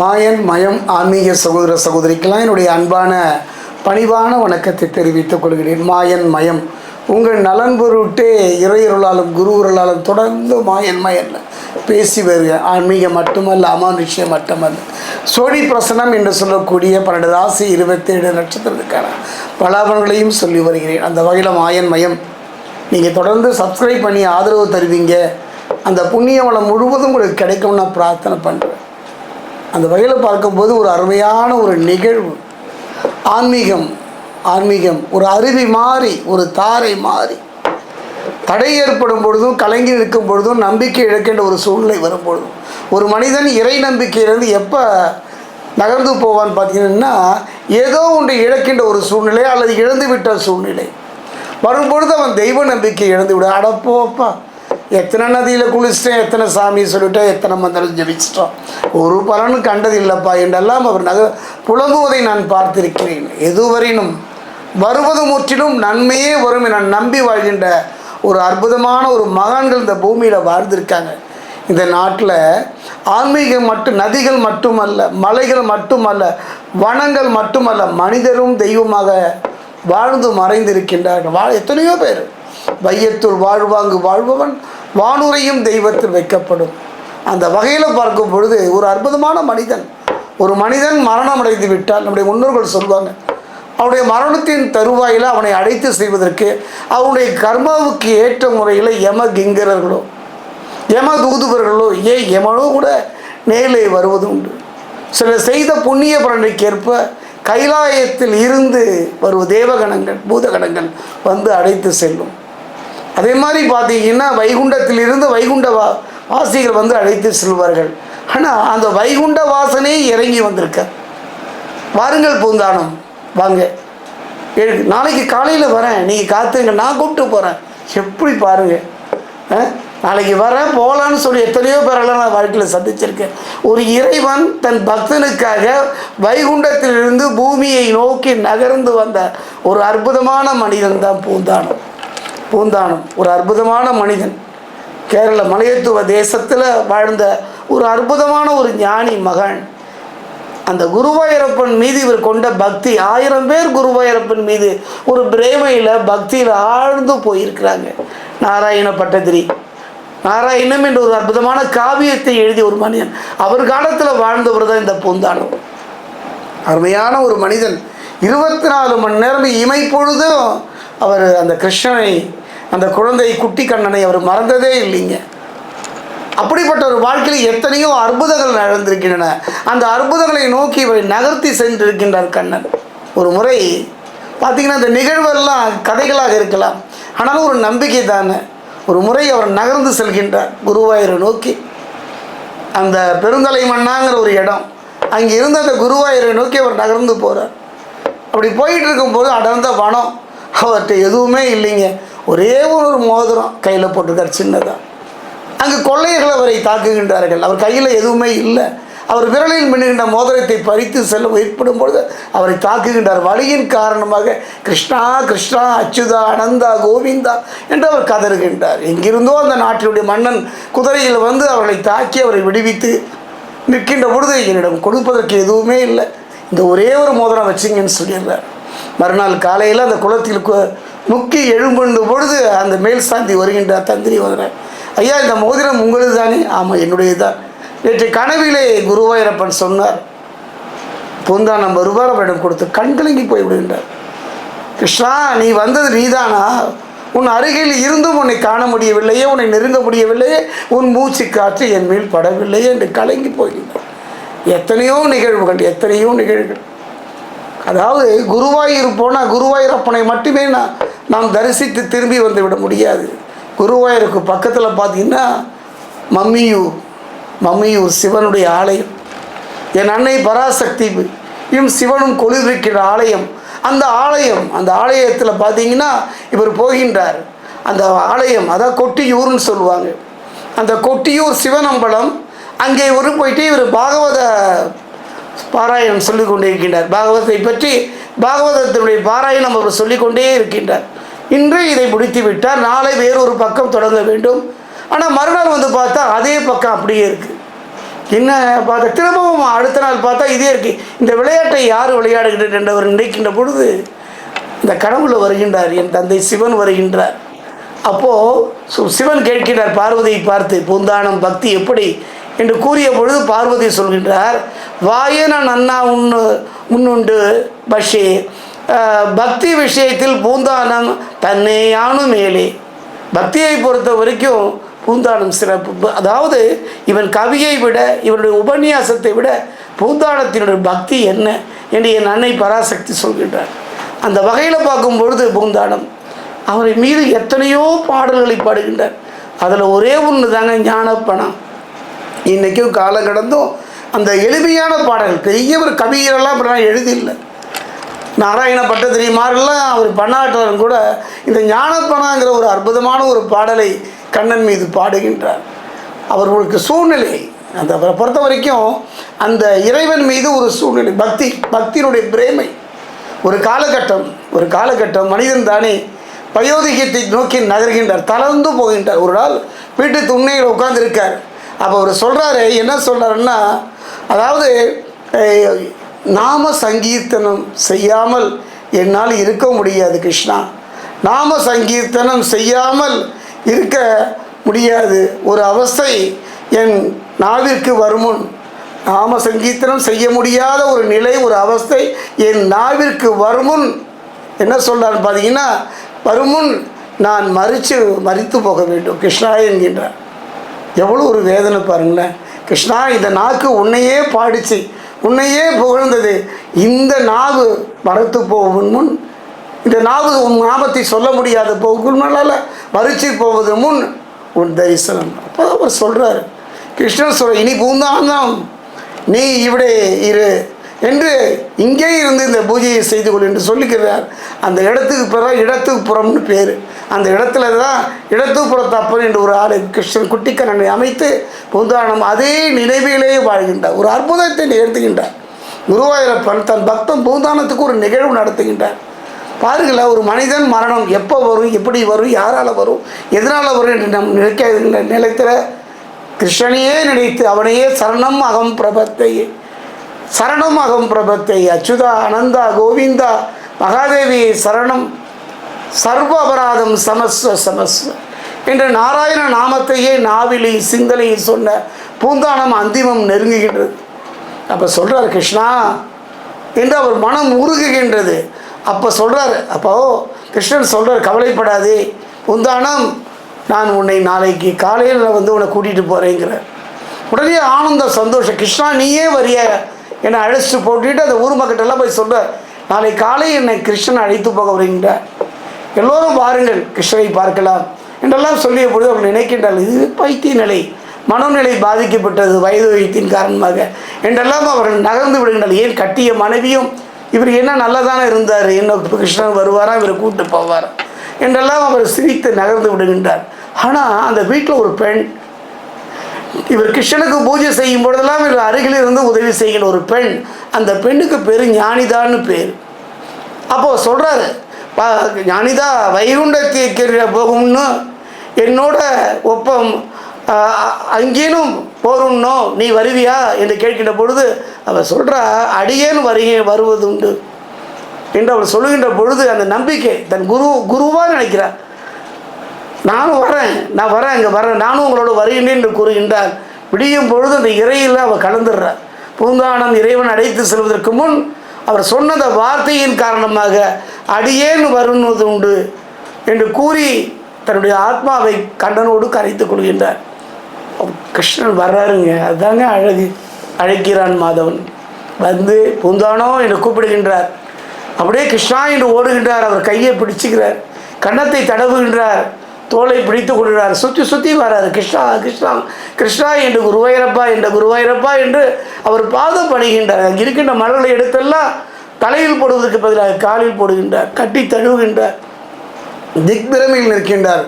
மாயன் மயம் ஆன்மீக சகோதர சகோதரிக்கெல்லாம் என்னுடைய அன்பான பணிவான வணக்கத்தை தெரிவித்துக் கொள்கிறேன். மாயன் மயம். உங்கள் நலன் பொருட்டே இறையருளாலும் குருவருளாலும் தொடர்ந்து மாயன் மயன். பேசி வருக. ஆன்மீகம் மட்டுமல்ல அமானுஷ்யம் மட்டுமல்ல. சோழி பிரசனம் என்று சொல்லக்கூடிய பன்னெண்டு ராசி இருபத்தேழு நட்சத்திரத்துக்கான பலாபலங்களையும் சொல்லி வருகிறேன். அந்த வகையில் மாயன் மயம். நீங்கள் தொடர்ந்து சப்ஸ்கிரைப் பண்ணி ஆதரவு தருவீங்க. அந்த புண்ணிய வளம் முழுவதும் உங்களுக்கு கிடைக்கும்னு நான் பிரார்த்தனை பண்ணுறேன் அந்த வகையில் பார்க்கும்போது ஒரு அருமையான ஒரு நிகழ்வு. ஆன்மீகம் ஆன்மீகம் ஒரு அருவி மாறி ஒரு தாரை மாறி. தடை ஏற்படும் பொழுதும் கலங்கி நிற்கும் பொழுதும் நம்பிக்கை இழக்கின்ற ஒரு சூழ்நிலை வரும் பொழுதும் ஒரு மனிதன் இறை நம்பிக்கையிலிருந்து எப்போ நகர்ந்து போவான்னு பார்த்தீங்கன்னா ஏதோ ஒன்று இழக்கின்ற ஒரு சூழ்நிலை அல்லது இழந்து விட்ட சூழ்நிலை. வரும்பொழுது அவன் தெய்வ நம்பிக்கை இழந்து விட அடப்போப்பா. எத்தனை நதியில் குளிச்சிட்டேன் எத்தனை சாமி சொல்லிட்டேன் எத்தனை மந்திரம் ஜபிச்சிட்டோம். ஒரு பலனும் கண்டது இல்லைப்பா என்றெல்லாம் அவர் நக புலம்புவதை நான் பார்த்திருக்கிறேன். எதுவரையினும் வருவது முற்றிலும் நன்மையே வரும் என நம்பி வாழ்கின்ற ஒரு அற்புதமான ஒரு மகான்கள் இந்த பூமியில் வாழ்ந்திருக்காங்க. இந்த நாட்டில் ஆன்மீகம் மட்டும் நதிகள் மட்டுமல்ல மலைகள் மட்டுமல்ல வனங்கள் மட்டுமல்ல மனிதரும் தெய்வமாக வாழ்ந்து மறைந்திருக்கின்றார்கள். வாழ எத்தனையோ பேர். வையத்துள் வாழ்வாங்கு வாழ்பவன் வானுரையும் தெய்வத்தில் வைக்கப்படும். அந்த வகையில் பார்க்கும் பொழுது ஒரு அற்புதமான மனிதன் ஒரு மனிதன் மரணம் அடைந்து விட்டால் நம்முடைய முன்னோர்கள் சொல்வாங்க அவனுடைய மரணத்தின் தருவாயில் அவனை அடைத்து செய்வதற்கு அவனுடைய கர்மாவுக்கு ஏற்ற முறையில் யம கிங்கரர்களோ யம தூதுவர்களோ ஏன் யமனோ கூட நேரிலே வருவது உண்டு. சில செய்த புண்ணிய பலனுக்கேற்ப கைலாயத்தில் இருந்து வருவ தேவகணங்கள் பூதகணங்கள் வந்து அடைத்து செல்லும். அதே மாதிரி பார்த்தீங்கன்னா வைகுண்டத்திலிருந்து வைகுண்ட வா வாசிகள் வந்து அழைத்து செல்வார்கள். ஆனால் அந்த வைகுண்ட வாசனே இறங்கி வந்திருக்க. வாருங்கள் பூந்தானம். வாங்க. எழு நாளைக்கு காலையில் வரேன். நீங்கள் காத்துங்க. நான் கூப்பிட்டு போகிறேன் எப்படி பாருங்கள் ஆ? நாளைக்கு வரேன் போகலான்னு சொல்லி எத்தனையோ பேரெல்லாம் நான் வாழ்க்கையில் சந்திச்சிருக்கேன். ஒரு இறைவன் தன் பக்தனுக்காக வைகுண்டத்திலிருந்து பூமியை நோக்கி நகர்ந்து வந்த ஒரு அற்புதமான மனிதன் தான் பூந்தானம். பூந்தானம். ஒரு அற்புதமான மனிதன். கேரள மலையத்துவ தேசத்தில் வாழ்ந்த ஒரு அற்புதமான ஒரு ஞானி மகன். அந்த குருவாயூரப்பன் மீது இவர் கொண்ட பக்தி ஆயிரம் பேர் குருவாயூரப்பன் மீது ஒரு பிரேமையில் பக்தியில் ஆழ்ந்து போயிருக்கிறாங்க. நாராயண பட்டதிரி நாராயணம் என்ற ஒரு அற்புதமான காவியத்தை எழுதிய ஒரு மனிதன். அவர் காலத்தில் வாழ்ந்தவர் தான் இந்த பூந்தானம். அருமையான ஒரு மனிதன். இருபத்தி நாலு மணி நேரம் இமைப்பொழுதும் அவர் அந்த கிருஷ்ணனை அந்த குழந்தை குட்டி கண்ணனை அவர் மறந்ததே இல்லைங்க. அப்படிப்பட்ட ஒரு வாழ்க்கையில் எத்தனையோ அற்புதங்கள் நடந்திருக்கின்றன. அந்த அற்புதங்களை நோக்கி இவரை நகர்த்தி சென்றிருக்கின்றார் கண்ணன். ஒரு முறை பார்த்தீங்கன்னா இந்த நிகழ்வெல்லாம் கதைகளாக இருக்கலாம். ஆனாலும் ஒரு நம்பிக்கை தானே. ஒரு முறை அவர் நகர்ந்து செல்கின்றார் குருவாயூரை நோக்கி. அந்த பெருந்தலை மண்ணாங்கிற ஒரு இடம். அங்கே இருந்த அந்த குருவாயூரை நோக்கி அவர் நகர்ந்து போகிறார் அப்படி போயிட்டு இருக்கும்போது அடர்ந்த வனம் அவர்கிட்ட எதுவுமே இல்லைங்க. ஒரே ஒரு மோதிரம் கையில் போட்டிருக்கார் சின்னதாக அங்கு கொள்ளையர்கள் அவரை தாக்குகின்றார்கள். அவர் கையில் எதுவுமே இல்லை. அவர் விரலில் மின்னுகின்ற மோதிரத்தை பறித்து செல்ல முயற்படும் பொழுது அவரை தாக்குகின்றார். வழியின் காரணமாக கிருஷ்ணா கிருஷ்ணா அச்சுதா அனந்தா கோவிந்தா என்று அவர் கதறுகின்றார். எங்கிருந்தோ அந்த நாட்டினுடைய மன்னன் குதிரையில் வந்து அவர்களை தாக்கி அவரை விடுவித்து நிற்கின்ற பொழுது என்னிடம் கொடுப்பதற்கு எதுவுமே இல்லை. இந்த ஒரே ஒரு மோதிரம் வச்சிங்கன்னு சொல்லிடுறார். மறுநாள் காலையில் அந்த குளத்தில் கு- முக்கி எழும்புண்ட பொழுது அந்த மேல் சாந்தி வருகின்றார் தந்திரி வருகிறார் ஐயா இந்த மோதிரம் உங்களது தானே ஆமாம் என்னுடையது தான் நேற்று கனவிலே குருவாயிரப்பன் சொன்னார். பூந்தானம் வருவார் அவரிடம் கொடுத்து கண்கலங்கி போய் விடுகின்றார் கிருஷ்ணா நீ வந்தது நீதானா? உன் அருகில் இருந்தும் உன்னை காண முடியவில்லையே உன்னை நெருங்க முடியவில்லையே உன் மூச்சு காற்று என் மேல் படவில்லையே என்று கலங்கி போகின்றார் எத்தனையோ நிகழ்வுகள் எத்தனையோ நிகழ்வுகள். அதாவது குருவாயூர் போனால் குருவாயூரப்பனை மட்டுமே நான் நாம் தரிசித்து திரும்பி வந்து விட முடியாது. குருவாயூருக்கு பக்கத்தில் பார்த்தீங்கன்னா மம்மியூர் மம்மியூர் சிவனுடைய ஆலயம். என் அன்னை பராசக்தி இம் சிவனும் கொளிர்விக்கிற ஆலயம். அந்த ஆலயம் அந்த ஆலயத்தில் பார்த்தீங்கன்னா இவர் போகின்றார். அந்த ஆலயம் அதான் கொட்டியூர்னு சொல்லுவாங்க. அந்த கொட்டியூர் சிவனம்பலம் அங்கே ஒரு போயிட்டு இவர் பாகவத பாராயணம் சொல்லிக் கொண்டே இருக்கின்றார். பாகவதத்தை பற்றி பாகவதத்தினுடைய பாராயணம் அவர் சொல்லிக்கொண்டே இருக்கின்றார். இன்று இதை முடித்து விட்டார் நாளை வேறொரு பக்கம் தொடங்க வேண்டும். ஆனால் மறுநாள் வந்து பார்த்தா அதே பக்கம் அப்படியே இருக்குது என்ன பார்த்தா திரும்பவும் அடுத்த நாள் பார்த்தா இதே இருக்கு. இந்த விளையாட்டை யார் விளையாடுகின்ற என்றவர் நினைக்கின்ற பொழுது இந்த கடவுளை வருகின்றார் என் தந்தை சிவன் வருகின்றார். அப்போது சிவன் கேட்கிறார் பார்வதியை பார்த்து பூந்தானம் பக்தி எப்படி? என்று கூறிய பொழுது பார்வதி சொல்கின்றார் வாயன நன்னா உண்ணு உண்ணுண்டு பஷே. பக்தி விஷயத்தில் பூந்தானம் தன்னையானும் மேலே. பக்தியை பொறுத்த வரைக்கும் பூந்தானம் சிறப்பு. அதாவது இவன் கவியை விட இவனுடைய உபன்யாசத்தை விட பூந்தானத்தினுடைய பக்தி என்ன என்று என் அன்னை பராசக்தி சொல்கின்றார். அந்த வகையில் பார்க்கும் பொழுது பூந்தானம் அவரை மீது எத்தனையோ பாடல்களை பாடுகின்றார். அதில் ஒரே ஒன்று தாங்க ஞானப்பணம். இன்றைக்கும் காலம் கடந்தும் அந்த எளிமையான பாடல்கள் பெரிய ஒரு கவிஞரெல்லாம் அப்படிலாம் எழுதியில்லை நாராயண பட்டத்திரிமாரெல்லாம் அவர் பண்ணாற்றவன் கூட இந்த ஞானப்பனாங்கிற ஒரு அற்புதமான ஒரு பாடலை கண்ணன் மீது பாடுகின்றார். அவர்களுக்கு சூழ்நிலை அந்த அவரை பொறுத்த வரைக்கும் அந்த இறைவன் மீது ஒரு சூழ்நிலை பக்தி பக்தியினுடைய பிரேமை. ஒரு காலகட்டம் ஒரு காலகட்டம் மனிதன் தானே பயோதிகத்தை நோக்கி நகர்கின்றார் தளர்ந்து போகின்றார். ஒரு நாள் வீட்டு துண்ணையில் உட்கார்ந்திருக்கார். அப்போ அவர் சொல்கிறாரு என்ன சொல்கிறாருன்னா அதாவது நாம சங்கீர்த்தனம் செய்யாமல் என்னால் இருக்க முடியாது கிருஷ்ணா. நாம சங்கீர்த்தனம் செய்யாமல் இருக்க முடியாது. ஒரு அவஸ்தை என் நாவிற்கு வருமுன். நாம சங்கீர்த்தனம் செய்ய முடியாத ஒரு நிலை ஒரு அவஸ்தை என் நாவிற்கு வருமுன். என்ன சொல்கிறான்னு பார்த்தீங்கன்னா வருமுன் நான் மறித்து மறித்து போக வேண்டும் கிருஷ்ணா என்கின்றார். எவ்வளோ ஒரு வேதனை பாருங்களேன். கிருஷ்ணா இந்த நாக்கு உன்னையே பாடிச்சு உன்னையே புகழ்ந்தது. இந்த நாவு மறத்து போகும் முன் இந்த நாவு உன் நாமத்தை சொல்ல முடியாத போகும் முன்னால் போவது முன் உன் தரிசனம். அப்போ அவர் சொல்கிறாரு கிருஷ்ணர் சொல்கிற இனி பூந்தானம் நீ இவிடே இரு என்று இங்கே இருந்து இந்த பூஜையை செய்து கொள் என்று சொல்லிக்கிறார் அந்த இடத்துக்கு பிறகு இடத்துக்கு புறம்னு பேர். அந்த இடத்துல தான் இடத்துக்கு புறத்தப்பன் என்று ஒரு ஆளை கிருஷ்ணன் குட்டிக்கண்ணனை அமைத்து பூந்தானம் அதே நினைவிலேயே வாழ்கின்றார். ஒரு அற்புதத்தை நிகழ்த்துகின்றார். குருவாயூரப்பன் தன் பக்தன் பூந்தானத்துக்கு ஒரு நிகழ்வு நடத்துகின்றார். பாருங்களேன் ஒரு மனிதன் மரணம் எப்போ வரும் எப்படி வரும் யாரால் வரும் எதனால் வரும் என்று நம் நினைக்க நிலத்தில் கிருஷ்ணனையே நினைத்து அவனையே சரணம் அகம் பிரபத்தை சரணம் அகம் பிரபத்தை அச்சுதா அனந்தா கோவிந்தா மகாதேவி சரணம் சர்வ அபராதம் சமஸ்வ சமஸ்வ. என்று நாராயண நாமத்தையே நாவிலி சிந்தனையில் சொன்ன பூந்தானம் அந்திமம் நெருங்குகின்றது. அப்போ சொல்கிறார் கிருஷ்ணா என்று அவர் மனம் உருகுகின்றது. அப்போ சொல்கிறார் அப்போ கிருஷ்ணன் சொல்கிறார் கவலைப்படாதே பூந்தானம் நான் உன்னை நாளைக்கு காலையில் வந்து உன்னை கூட்டிகிட்டு போகிறேங்கிறார் உடனே ஆனந்த சந்தோஷம் கிருஷ்ணா நீயே வரிய? என்னை அழைச்சிட்டு போட்டுட்டு அந்த ஊர் மக்கள்கிட்டலாம் போய் சொல்ற நாளை காலை என்னை கிருஷ்ணன் அழைத்து போக வருகின்ற எல்லோரும் பாருங்கள் கிருஷ்ணனை பார்க்கலாம். என்றெல்லாம் சொல்லிய பொழுது அவர்கள் நினைக்கின்றார்கள் இது பைத்திய நிலை மனநிலை பாதிக்கப்பட்டது வயது வைத்தின் காரணமாக. என்றெல்லாம் அவர்கள் நகர்ந்து விடுகின்றனர். ஏன் கட்டிய மனைவியும் இவர் என்ன நல்லதானே இருந்தார்? என்ன கிருஷ்ணன் வருவாரா? இவரை கூப்பிட்டு போவாரா? என்றெல்லாம் அவர் சிரித்து நகர்ந்து விடுகின்றார். ஆனால் அந்த வீட்டில் ஒரு பெண் இவர் கிருஷ்ணனுக்கு பூஜை செய்யும் பொழுதெல்லாம் இவர் அருகில் இருந்து உதவி செய்கிற ஒரு பெண். அந்த பெண்ணுக்கு பேர் ஞானிதான்னு பேர். அப்போது சொல்கிறாரு ஞானிதா வைகுண்டத்திற்கு போகும்னு. என்னோட ஒப்பம் அங்கேனும் போகணும்னோ நீ வருவியா? என்று கேட்கின்ற பொழுது அவர் சொல்கிறா அடியேன் வருகை வருவது உண்டு என்று அவள் சொல்லுகின்ற பொழுது அந்த நம்பிக்கை தன் குரு குருவாக நினைக்கிறார். நானும் வரேன் நான் வரேன் இங்கே வரேன் நானும் உங்களோட வருகின்றேன் என்று கூறுகின்றார். விடியும் பொழுது அந்த இறையில் அவர் கலந்துடுறார். பூந்தானம் இறைவன் அழைத்து செல்வதற்கு முன் அவர் சொன்னத வார்த்தையின் காரணமாக அடியேன் வருவது உண்டு என்று கூறி தன்னுடைய ஆத்மாவை கண்டனோடு கரைத்து கொள்கின்றார். கிருஷ்ணன் வர்றாருங்க. அதுதாங்க அழகு அழைக்கிறான் மாதவன். வந்து பூந்தானோ என்று கூப்பிடுகின்றார். அப்படியே கிருஷ்ணா என்று ஓடுகின்றார். அவர் கையை பிடிச்சுக்கிறார். கன்னத்தை தடவுகின்றார். தோலை பிடித்து கொள்கிறார். சுற்றி சுற்றி வரார் கிருஷ்ணா கிருஷ்ணா கிருஷ்ணா என்று குருவாயிரப்பா என்ற குருவாயிரப்பா என்று அவர் பாதம் பணிகின்றார் அங்கே இருக்கின்ற மலர்களை எடுத்தெல்லாம் தலையில் போடுவதற்கு பதிலாக காலில் போடுகின்றார். கட்டி தழுவுகின்றார். திக்பிரமில் நிற்கின்றார்.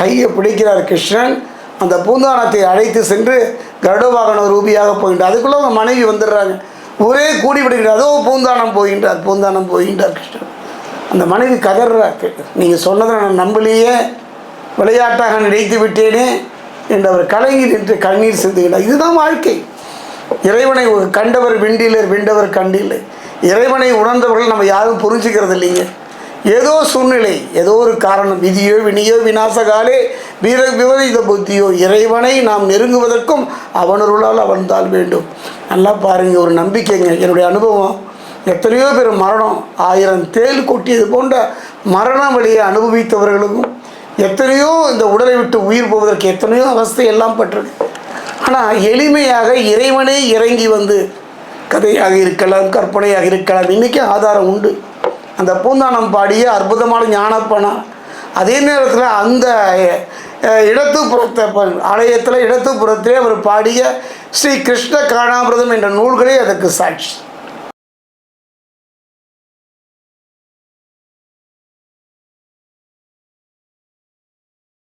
கையை பிடிக்கிறார் கிருஷ்ணன். அந்த பூந்தானத்தை அழைத்து சென்று கருட வாகன ரூபியாக போகின்றார். அதுக்குள்ளே அவங்க மனைவி வந்துடுறாங்க. ஒரே கூடி விடுகின்றார் அதோ பூந்தானம் போகின்றார். பூந்தானம் போகின்றார் கிருஷ்ணன். அந்த மனைவி கதறாக்கு நீங்கள் சொன்னதை நான் நம்பலையே. விளையாட்டாக நினைத்து விட்டேனே என்று அவர் கலங்கி நின்று கண்ணீர் சிந்துகிறார் இதுதான் வாழ்க்கை. இறைவனை ஒரு கண்டவர் விண்டிலர் விண்டவர் கண்டில்லை இறைவனை உணர்ந்தவர்கள் நம்ம யாரும் புரிஞ்சுக்கிறது இல்லைங்க ஏதோ சூழ்நிலை ஏதோ ஒரு காரணம் விதியோ வினியோ விநாசகாலே வீர விபரீத புத்தியோ இறைவனை நாம் நெருங்குவதற்கும் அவனருளால் அவன்தால் வேண்டும். நல்லா பாருங்க ஒரு நம்பிக்கைங்க. என்னுடைய அனுபவம் எத்தனையோ பேர் மரணம் ஆயிரம் தேல் கொட்டியது போன்ற மரண வழியை அனுபவித்தவர்களுக்கும் எத்தனையோ இந்த உடலை விட்டு உயிர் போவதற்கு எத்தனையோ அவஸ்தை எல்லாம் பட்டிருக்கு. ஆனால் எளிமையாக இறைவனே இறங்கி வந்து கதையாக இருக்கலாம் கற்பனையாக இருக்கலாம் இன்றைக்கி ஆதாரம் உண்டு. அந்த பூந்தானம் பாடிய அற்புதமான ஞானப்பனா அதே நேரத்தில் அந்த இடத்துப்புறத்தை ஆலயத்தில் இடத்துப்புறத்திலே அவர் பாடிய ஸ்ரீ கிருஷ்ண காணாமிரதம் என்ற நூல்களே அதற்கு சாட்சி.